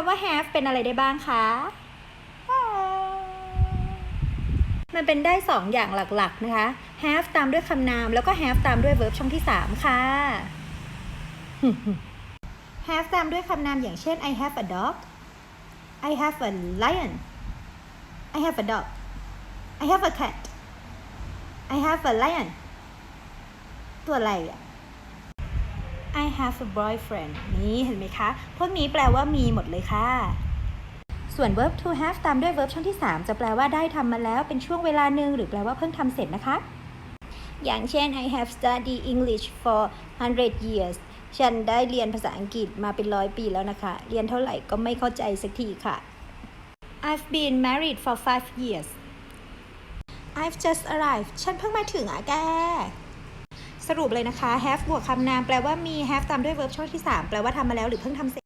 ำว่า have เป็นอะไรได้บ้างคะ มันเป็นได้สองอย่างหลักๆนะคะ have ตามด้วยคำนาม แล้วก็ have ตามด้วย verb ช่องที่ 3 ค่ะ have ตามด้วยคำนามอย่างเช่น I have a dog I have a lion I have a dog I have a cat I have a lion ตัวอะไรอะ I have a boyfriend นี่เห็นไหมคะ พวกนี้แปลว่ามีหมดเลยค่ะ ส่วน verb to have ตามด้วย verb ช่องที่ 3 จะแปลว่าได้ทำมาแล้วเป็นช่วงเวลาหนึ่งหรือแปลว่าเพิ่งทำเสร็จนะคะ อย่างเช่น I have studied English for 100 years ฉันได้เรียนภาษาอังกฤษมาเป็นร้อยปีแล้วนะคะ เรียนเท่าไหร่ก็ไม่เข้าใจสักทีค่ะ I've been married for five years I've just arrived ฉันเพิ่งมาถึงอะแก สรุปเลยนะคะ have บวกคำนามแปลว่ามี have ตามด้วย verb ช่องที่ 3 แปลว่าทำมาแล้วหรือเพิ่งทำเสร็จ